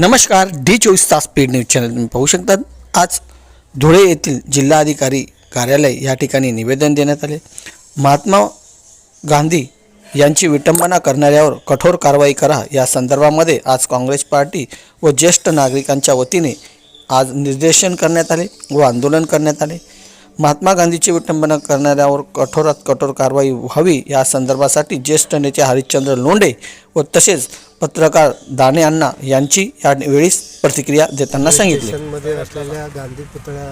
नमस्कार डी चोवीस तास स्पीड न्यूज चॅनल तुम्ही पाहू शकतात. आज धुळे येथील जिल्हाधिकारी कार्यालय या ठिकाणी निवेदन देण्यात आले. महात्मा गांधी यांची विटंबना करणाऱ्यावर कठोर कारवाई करा या संदर्भामध्ये आज काँग्रेस पार्टी व ज्येष्ठ नागरिकांच्या वतीने आज निर्देशन करण्यात आले व आंदोलन करण्यात आले. महात्मा गांधीची विटंबना करणाऱ्यावर कठोरात कठोर कारवाई व्हावी या संदर्भासाठी ज्येष्ठ नेते हरिश्चंद्र लोंढे व तसेच पत्रकार दाणे अण्णा यांची यावेळी प्रतिक्रिया देताना सांगितले. असलेल्या गांधी पुतळ्या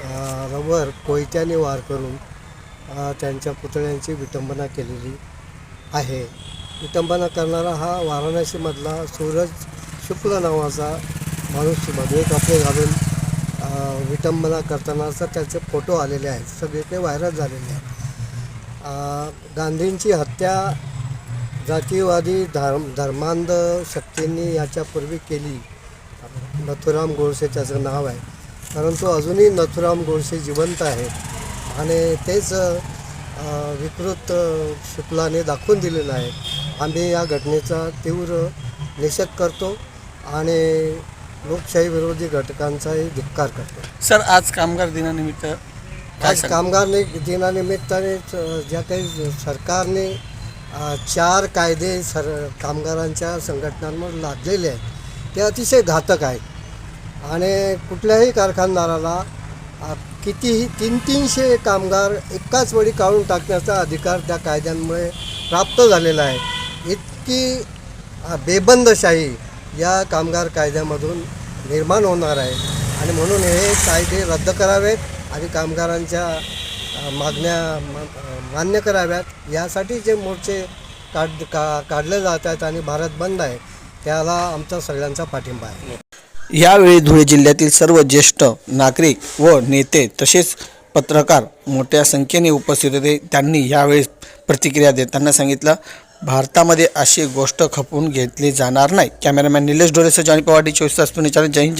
अ, रवर कोयत्याने वार करून त्यांच्या पुतळ्यांची विटंबना केलेली आहे. विटंबना करणारा हा वाराणसीमधला सूरज शुक्ल नावाचा माणूस भगवे कपडे घालून विटंबना करतानाचा त्याचे फोटो आलेले आहेत. सगळे ते व्हायरल झालेले आहेत. गांधींची हत्या जातीवादी धर्म धर्मांध शक्तींनी याच्यापूर्वी केली. नथुराम गोडसे त्याचं नाव आहे. परंतु अजूनही नथुराम गोडसे जिवंत आहेत. आणि तेच विकृत शुक्लाने दाखवून दिलेलं आहे. आम्ही या घटनेचा तीव्र निषेध करतो आणि लोकशाही विरोधी घटकांचाही धिक्कार करतो. सर आज कामगार दिनानिमित्त काय आज? कामगार नि- दिनानिमित्ताने च- ज्या काही सरकारने अ, चार कायदे सर कामगारांच्या संघटनांवर लादलेले आहेत ते अतिशय घातक आहेत. आणि कुठल्याही कारखानदाराला अ, कितीही तीन तीनशे कामगार एकाच वेळी काढून टाकण्याचा अधिकार त्या कायद्यांमुळे प्राप्त झालेला आहे. इतकी अ, बेबंदशाही या कामगार कायद्यामधून निर्माण होणार आहे. आणि म्हणून हे कायदे रद्द करावेत आणि कामगारांच्या मागण्या मान्य कराव्यात. यासाठी जे मोर्चे काढ का काढले जात आहेत आणि भारत बंद आहे त्याला आमचा सगळ्यांचा पाठिंबा आहे. यावेळी धुळे जिल्ह्यातील सर्व ज्येष्ठ नागरिक व नेते तसेच पत्रकार मोठ्या संख्येने उपस्थित होते. त्यांनी यावेळी प्रतिक्रिया देताना सांगितलं भारतामध्ये अशी गोष्ट खपवून घेतली जाणार नाही. कॅमेरामॅन निलेश डोरेसह जॉनी पवार डी चोवीस तास पुणे चॅनल जय हिंद जय